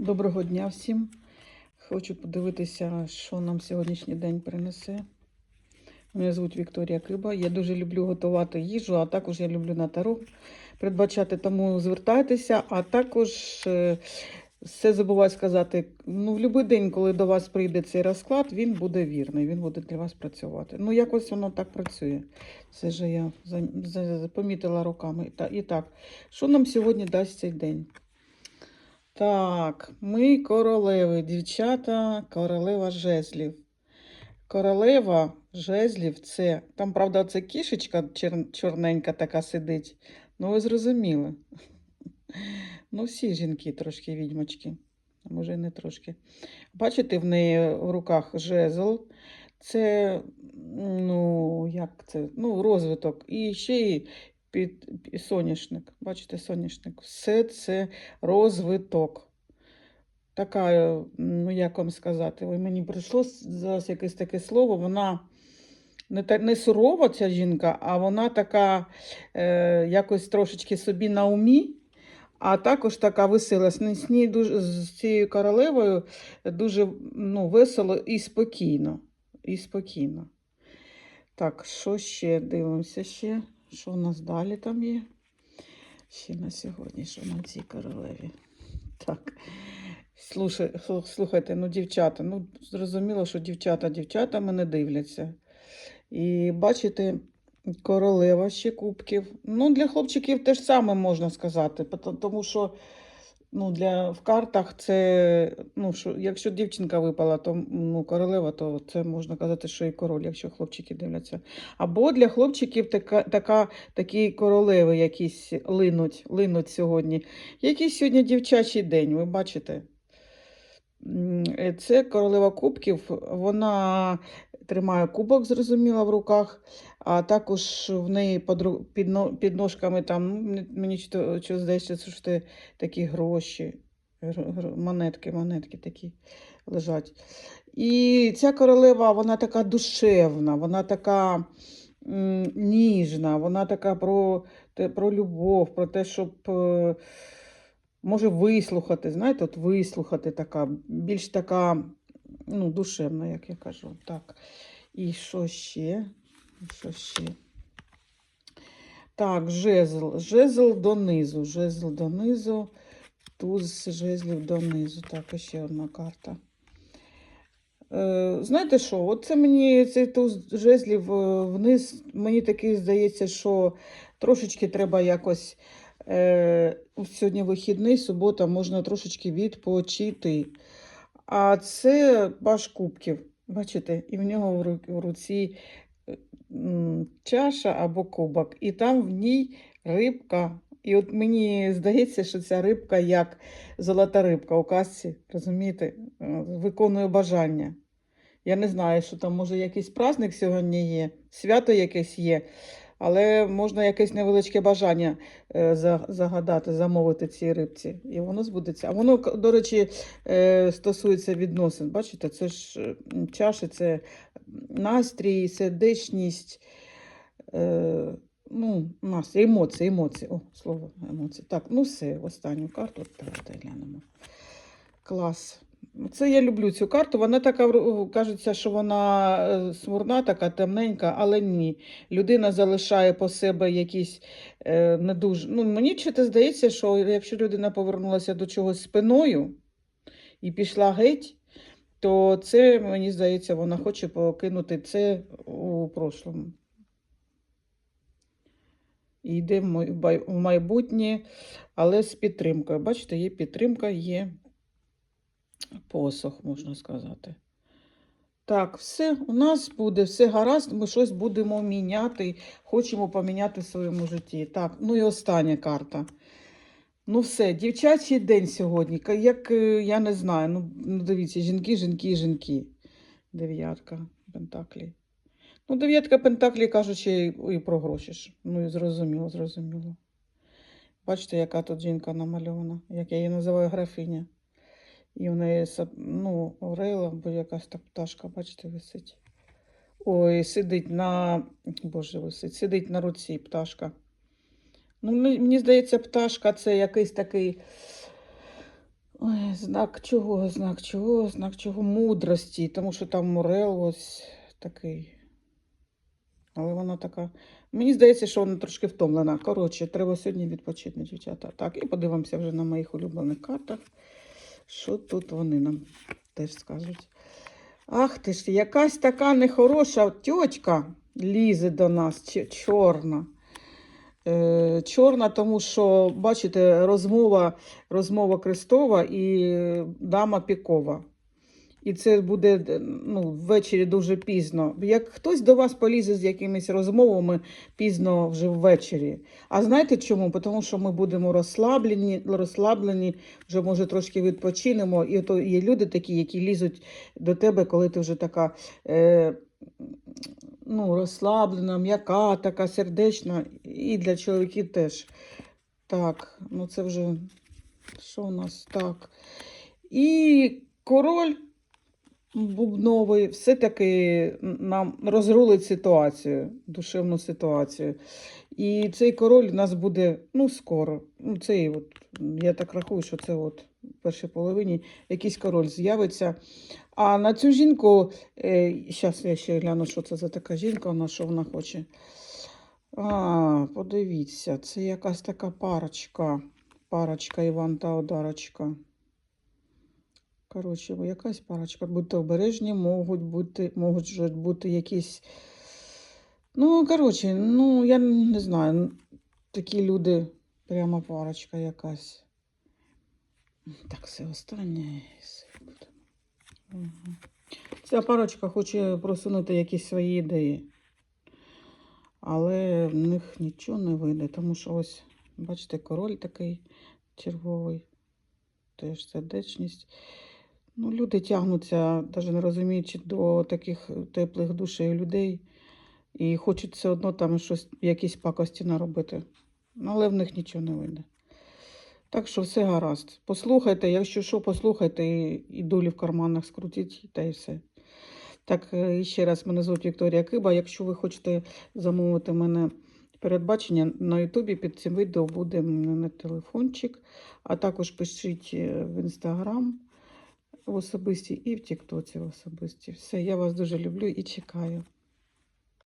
Доброго дня всім. Хочу подивитися, що нам сьогоднішній день принесе. Мене звуть Вікторія Киба. Я дуже люблю готувати їжу, а також я люблю на таро передбачати, тому звертайтеся, а також е, все забуваю сказати. Ну, в будь-який день, коли до вас прийде цей розклад, він буде вірний, він буде для вас працювати. Ну, якось воно так працює. Це ж я помітила руками. І так, що нам сьогодні дасть цей день? Так, ми королеви, дівчата, королева жезлів. Королева жезлів це. Там, правда, це кішечка чорненька така сидить. Ну, ви зрозуміли. Ну, всі жінки трошки відьмочки. Може, не трошки. Бачите, в неї в руках жезл. Це, ну, як це? Ну, розвиток. І ще й під, соняшник. Бачите, соняшник. Все це розвиток. Така, е, ну як вам сказати, ой, мені прийшло зараз якесь таке слово. Вона не, та, не сурова ця жінка, а вона така е, якось трошечки собі на умі, а також така весела. З, ній дуже, з цією королевою дуже ну, весело і спокійно. І спокійно. Так, що ще дивимося ще? Що у нас далі там є? Ще на сьогодні, що на цій королеві. Так. Слушай, слухайте, ну, дівчата, ну, зрозуміло, що дівчата, дівчата мене дивляться. І бачите, королева ще кубків. Ну, для хлопчиків теж саме можна сказати, тому що ну, для, в картах це, ну, що, якщо дівчинка випала, то ну, королева, то це можна казати, що і король, якщо хлопчики дивляться. Або для хлопчиків така, така, такі королеви якісь линуть, линуть сьогодні. Який сьогодні дівчачий день, ви бачите? Е, Це королева кубків. Вона тримає кубок, зрозуміло, в руках, а також в неї під, ножками там, ну, мені- що, здається, що такі гроші, гро- гро- монетки, монетки такі лежать. І ця королева, вона така душевна, вона така ніжна, вона така про, про любов, про те, щоб. е, може вислухати, знаєте, от вислухати така, більш така, ну, душевна, як я кажу. Так. І що ще? Що ще? Так, жезл. Жезл донизу. Жезл донизу. Туз жезлів донизу. Так, ще одна карта. Е, знаєте що? Оце мені цей туз жезлів е, вниз. Мені таки здається, що трошечки треба якось. Е, сьогодні вихідний, субота, можна трошечки відпочити. А це паш кубків. Бачите, і в нього в руці чаша або кубок, і там в ній рибка. І от мені здається, що ця рибка як золота рибка у казці, розумієте, е, виконує бажання. Я не знаю, що там, може, якийсь праздник сьогодні є, свято якесь є, але можна якесь невеличке бажання е, загадати, замовити цій рибці, і воно збудеться. А воно, до речі, е, стосується відносин. Бачите, це ж чаші, це настрій, сердечність, е, ну, настрій, емоції, емоції. О, слово емоції. Так, ну все, останню карту давайте глянемо. Клас. Це я люблю цю карту. Вона така, кажеться, що вона е, смурна, така темненька, але ні. Людина залишає по себе якісь е, не дуже. Ну, мені чого здається, що якщо людина повернулася до чогось спиною і пішла геть, то це, мені здається, вона хоче покинути це у прошлому. І йде в майбутнє, але з підтримкою. Бачите, є підтримка, є посох, можна сказати. Так, все, у нас буде все гаразд, ми щось будемо міняти, хочемо поміняти в своєму житті. Так, ну і остання карта. Ну все, дівчачий день сьогодні. Як е, я не знаю. Ну, ну дивіться, жінки, жінки, жінки. Дев'ятка пентаклі. Ну, дев'ятка пентаклі кажуть і, про гроші. Ну і зрозуміло, зрозуміло. Бачите, яка тут жінка намальована, як я її називаю графиня. І в неї ну, орела, або якась та пташка, бачите, висить. Ой, сидить на. Боже, висить, сидить на руці пташка. Ну, мені здається, пташка це якийсь такий Ой, знак чого, знак чого, знак чого мудрості, тому що там Мурел ось такий. Але вона така. Мені здається, що вона трошки втомлена. Коротше, треба сьогодні відпочити, дівчата. Так, і подивимося вже на моїх улюблених картах. Що тут вони нам теж скажуть. Ах ти ж, якась така нехороша тьотька лізе до нас, чорна. Е, чорна, тому що, бачите, розмова, розмова Крестова і дама Пікова. І це буде ну, ввечері дуже пізно. Як хтось до вас полізе з якимись розмовами пізно вже ввечері. А знаєте чому? Тому що ми будемо розслаблені, розслаблені, вже може трошки відпочинемо. І то є люди такі, які лізуть до тебе, коли ти вже така е, ну, розслаблена, м'яка, така сердечна. І для чоловіків теж. Так, ну це вже що у нас так. І король бубновий все-таки нам розрулить ситуацію, душевну ситуацію. І цей король у нас буде ну, скоро. Ну, цей от, я так рахую, що це от в першій половині якийсь король з'явиться. А на цю жінку, е, зараз я ще гляну, що це за така жінка, вона що вона хоче. А, подивіться, це якась така парочка. Парочка Іван та Одарочка. Коротше, якась парочка. Будьте обережні, можуть бути, можуть бути якісь. Ну, коротше, ну, я не знаю. Такі люди, прямо парочка якась. Так, все останнє. Ця парочка хоче просунути якісь свої ідеї. Але в них нічого не вийде, тому що ось, бачите, король такий червовий, теж сердечність. Ну, люди тягнуться, навіть не розуміючи, до таких теплих душею людей. І хочуть все одно там щось, якісь пакості наробити. Ну, але в них нічого не вийде. Так що все гаразд. Послухайте, якщо що, послухайте і, і долі в карманах скрутіть, та й все. Так, е, і ще раз, мене звуть Вікторія Киба. Якщо ви хочете замовити мене передбачення на Ютубі, під цим відео буде мене телефончик, а також пишіть е, в інстаграм в особисті і в Тіктоці в особисті. Все, я вас дуже люблю і чекаю.